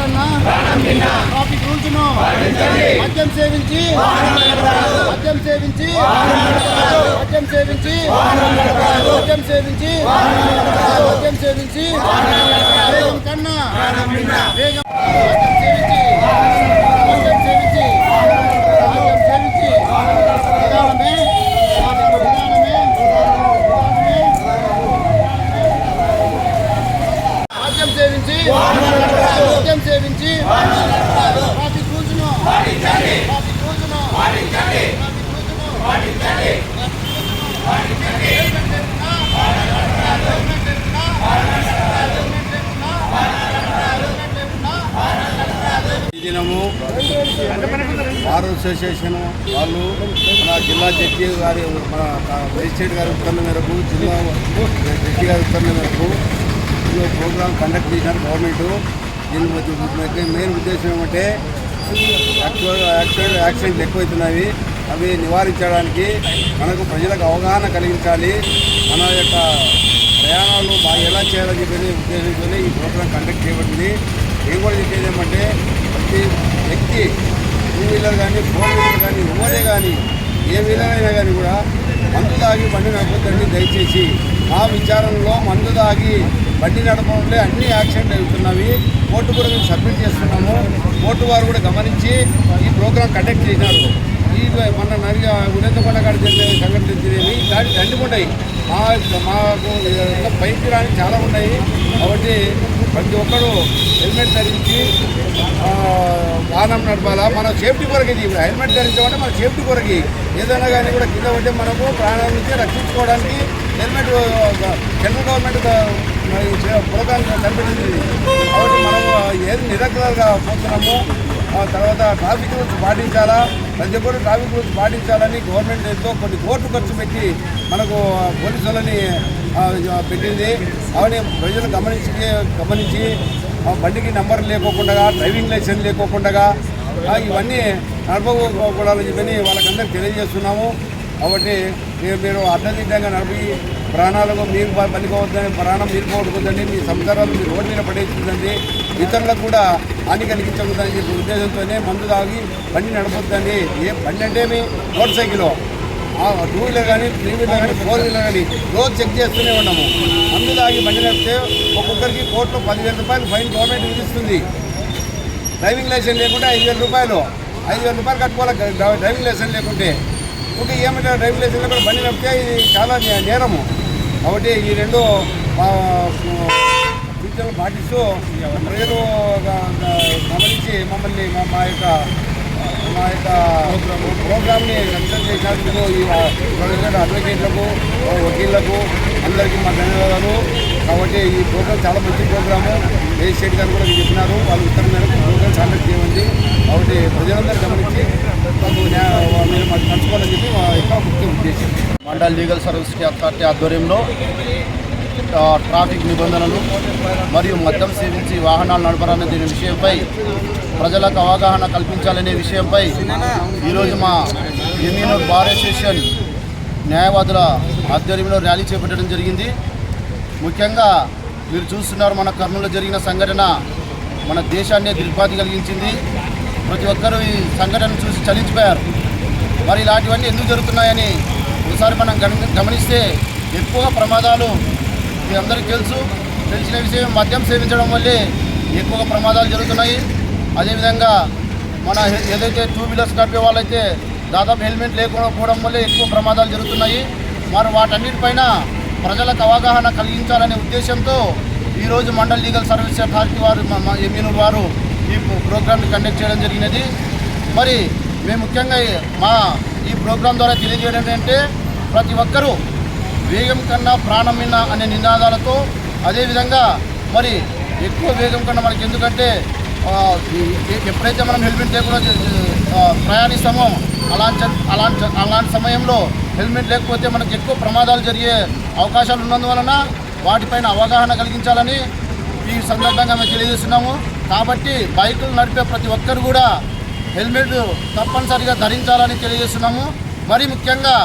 కన్నా traffic rules సేవించి మద్యం సేవించి మద్యం సేవించి మద్యం సేవించి మద్యం సేవించి దినము బార్ అసోసియేషన్ వాళ్ళు మన జిల్లా జడ్జి గారి మన మేజిస్ట్రేట్ గారి ఉత్తర్వుల మేరకు జిల్లా జడ్జి గారి ఉత్తర్వుల మేరకు ఈ ప్రోగ్రామ్ కండక్ట్ చేశారు గవర్నమెంట్. దీని మెయిన్ ఉద్దేశం ఏమంటే యాక్చువల్ యాక్సిడెంట్ యాక్సిడెంట్లు ఎక్కువవుతున్నాయి అవి నివారించడానికి మనకు ప్రజలకు అవగాహన కలిగించాలి. మన యొక్క ప్రయాణాలు బాగా ఎలా చేయాలని చెప్పి ఉద్దేశించుకొని ఈ ప్రోగ్రాం కండక్ట్ చేయబడింది. నేను కూడా చెప్పేది ఏమంటే ప్రతి వ్యక్తి టూ వీలర్ కానీ ఫోర్ వీలర్ కానీ ఎవరే కానీ ఏ వీలర్ అయినా కానీ కూడా మందు తాగి బండి నడపద్దండి దయచేసి. మా విచారణలో మందు తాగి బండి నడపడంలో అన్ని యాక్సిడెంట్ అవుతున్నవి కోర్టు కూడా మేము సబ్మిట్ చేస్తున్నాము. కోర్టు వారు కూడా గమనించి ఈ ప్రోగ్రాం కండక్ట్ చేసినారు. ఈ మన నరిగా ఉదయంతకొండ కాడ జరిగిన సంఘటన తెలియని దాటి దండుకుంటాయి మా మాకు పైకి రాని చాలా ఉన్నాయి. కాబట్టి ప్రతి ఒక్కరు హెల్మెట్ ధరించి వాహనం నడపాలా? మన సేఫ్టీ కొరకు ఇది. ఇప్పుడు హెల్మెట్ ధరించామంటే మన సేఫ్టీ కొరకి. ఏదైనా కానీ కూడా కింద పడితే మనకు ప్రాణాల నుంచి రక్షించుకోవడానికి హెల్మెట్ సెంట్రల్ గవర్నమెంట్ ప్రోగ్రామ్ కనిపెట్టింది. కాబట్టి మనము ఏది నిరగ్రహంగా పోతున్నామో ఆ తర్వాత ట్రాఫిక్ రూల్స్ పాటించాలా? ప్రతి ఒక్కరు ట్రాఫిక్ రూల్స్ పాటించాలని గవర్నమెంట్ ఎంతో కొన్ని కోట్లు ఖర్చు పెట్టి మనకు పోలీసులని పెట్టింది. అవన్నీ ప్రజలు గమనించి గమనించి ఆ బండికి నెంబర్ లేకోకుండా డ్రైవింగ్ లైసెన్స్ లేకోకుండా ఇవన్నీ నడపకూడదని చెప్పని వాళ్ళకందరికి తెలియజేస్తున్నాము. కాబట్టి మీరు మీరు అడ్డదిడ్డంగా నడిపి ప్రాణాలకు మీరు బ- ప్రాణం మీరు పోవద్దండి మీ సంసారాలు మీరు రోడ్డు మీద పడేస్తుందండి. ఇతరులకు కూడా హాని కలిగించకూడదని చెప్పి ఉద్దేశంతోనే మందు తాగి బండి నడపొద్దని. ఏ బండి అంటే మీ మోటార్ సైకిల్ టూ వీలర్ కానీ త్రీ వీలర్ కానీ ఫోర్ వీలర్ కానీ రోజు చెక్ చేస్తూనే ఉన్నాము. మందు తాగి బండి నడిపితే ఒక్కొక్కరికి కోర్టులో పదివేల రూపాయలు ఫైన్ గవర్నమెంట్ విధిస్తుంది. డ్రైవింగ్ లైసెన్స్ లేకుంటే ఐదు వేల రూపాయలు. ఐదు వేల రూపాయలు కట్టుకోవాలి డ్రైవింగ్ లైసెన్స్ లేకుంటే. ఓకే ఏమంటారు డ్రైవింగ్ లైసెన్స్ లేకుండా బండి నడిపితే ఇది చాలా నేరము. కాబట్టి ఈ రెండు ఆ, పాటిస్తూ ప్రజలు గమనించి మమ్మల్ని మా యొక్క మా యొక్క ప్రోగ్రామ్ని సక్సెస్ చేసినందుకు ఈ అడ్వకేట్లకు వకీళ్ళకు అందరికీ మా ధన్యవాదాలు. కాబట్టి ఈ ప్రోగ్రామ్ చాలా మంచి ప్రోగ్రాము. మేజిస్ట్రేట్ గారు కూడా చెప్పినారు. వాళ్ళు ఉత్తర మేరకు ప్రోగ్రామ్ కండక్ట్ చేయండి కాబట్టి ప్రజలందరూ గమనించి మీరు మాకు పంచుకోవాలని చెప్పి మా యొక్క ముఖ్య ఉద్దేశం. మండల్ లీగల్ సర్వీస్ అథారిటీ ఆధ్వర్యంలో ట్రాఫిక్ నిబంధనలు మరియు మద్యం సేవించి వాహనాలు నడపరాలనే దీని విషయంపై ప్రజలకు అవగాహన కల్పించాలనే విషయంపై ఈరోజు మా ఎమ్యూనర్ బార్ అసోసియేషన్ న్యాయవాదుల ఆధ్వర్యంలో ర్యాలీ చేపట్టడం జరిగింది. ముఖ్యంగా మీరు చూస్తున్నారు మన కర్నూలు జరిగిన సంఘటన మన దేశాన్ని దిగ్బాతి కలిగించింది. ప్రతి ఒక్కరూ ఈ సంఘటన చూసి చలించిపోయారు. మరి ఇలాంటివన్నీ ఎందుకు జరుగుతున్నాయని ఒకసారి మనం గమనిస్తే ఎక్కువ ప్రమాదాలు మీ అందరికీ తెలుసు. తెలిసిన విషయం మద్యం సేవించడం వల్లే ఎక్కువ ప్రమాదాలు జరుగుతున్నాయి. అదేవిధంగా మన ఏదైతే టూ వీలర్స్ నడిపే వాళ్ళైతే దాదాపు హెల్మెట్ లేకపోవడం వల్లే ఎక్కువ ప్రమాదాలు జరుగుతున్నాయి. మరి వాటన్నిటిపైన ప్రజలకు అవగాహన కలిగించాలనే ఉద్దేశంతో ఈరోజు మండల్ లీగల్ సర్వీస్ అథారిటీ వారు ఎమ్మెల్యే వారు ఈ ప్రోగ్రామ్ని కండక్ట్ చేయడం జరిగినది. మరి మేము ముఖ్యంగా మా ఈ ప్రోగ్రాం ద్వారా తెలియజేయడం ఏంటంటే ప్రతి ఒక్కరూ వేగం కన్నా ప్రాణం మిన్న అనే నినాదాలతో అదేవిధంగా మరి ఎక్కువ వేగం కన్నా మనకి ఎందుకంటే ఎప్పుడైతే మనం హెల్మెట్ లేకుండా ప్రయాణిస్తామో అలాంటి అలాంటి అలాంటి సమయంలో హెల్మెట్ లేకపోతే మనకు ఎక్కువ ప్రమాదాలు జరిగే అవకాశాలు ఉన్నందువలన వాటిపైన అవగాహన కలిగించాలని ఈ సందర్భంగా మేము తెలియజేస్తున్నాము. కాబట్టి బైకులు నడిపే ప్రతి ఒక్కరు కూడా హెల్మెట్ తప్పనిసరిగా ధరించాలని తెలియజేస్తున్నాము. మరి ముఖ్యంగా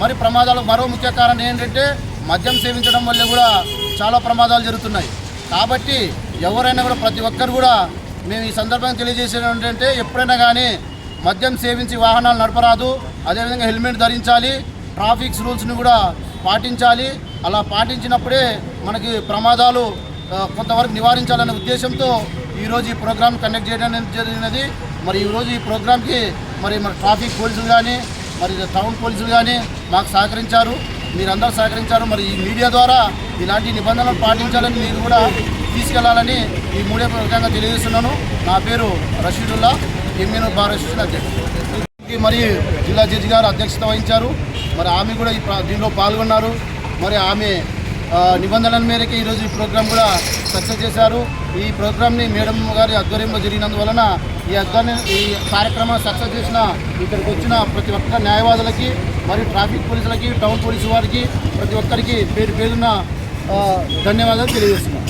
మరి ప్రమాదాలు మరో ముఖ్య కారణం ఏంటంటే మద్యం సేవించడం వల్ల కూడా చాలా ప్రమాదాలు జరుగుతున్నాయి. కాబట్టి ఎవరైనా కూడా ప్రతి ఒక్కరు కూడా మేము ఈ సందర్భంగా తెలియజేసేది ఏంటంటే ఎప్పుడైనా కానీ మద్యం సేవించి వాహనాలు నడపరాదు. అదేవిధంగా హెల్మెట్ ధరించాలి. ట్రాఫిక్స్ రూల్స్ని కూడా పాటించాలి. అలా పాటించినప్పుడే మనకి ప్రమాదాలు కొంతవరకు నివారించాలనే ఉద్దేశంతో ఈరోజు ఈ ప్రోగ్రామ్ కండక్ట్ చేయడం జరిగినది. మరి ఈరోజు ఈ ప్రోగ్రామ్కి మరి మన ట్రాఫిక్ పోలీసులు కానీ మరి టౌన్ పోలీసులు కానీ మాకు సహకరించారు మీరందరూ సహకరించారు. మరి ఈ మీడియా ద్వారా ఇలాంటి నిబంధనలు పాటించాలని మీరు కూడా తీసుకెళ్ళాలని ఈ మూడే ప్రకారంగా తెలియజేస్తున్నాను. నా పేరు రషీదుల్లా ఎమ్మెన్ బార్ అసోసియేషన్ అధ్యక్షుడు. మరి జిల్లా జడ్జి గారు అధ్యక్షత వహించారు. మరి ఆమె కూడా ఈ దీనిలో పాల్గొన్నారు. మరి ఆమె నిబంధనల మేరకు ఈరోజు ఈ ప్రోగ్రాం కూడా సక్సెస్ చేశారు. ఈ ప్రోగ్రామ్ని మేడం గారి ఆధ్వర్యంలో జరిగినందువలన ఈ అధ్వర్యం ఈ కార్యక్రమాన్ని సక్సెస్ చేసిన ఇక్కడికి వచ్చిన ప్రతి ఒక్క న్యాయవాదులకి మరియు ట్రాఫిక్ పోలీసులకి టౌన్ పోలీసు వారికి ప్రతి ఒక్కరికి పేరు పేరున ధన్యవాదాలు తెలియజేస్తున్నాను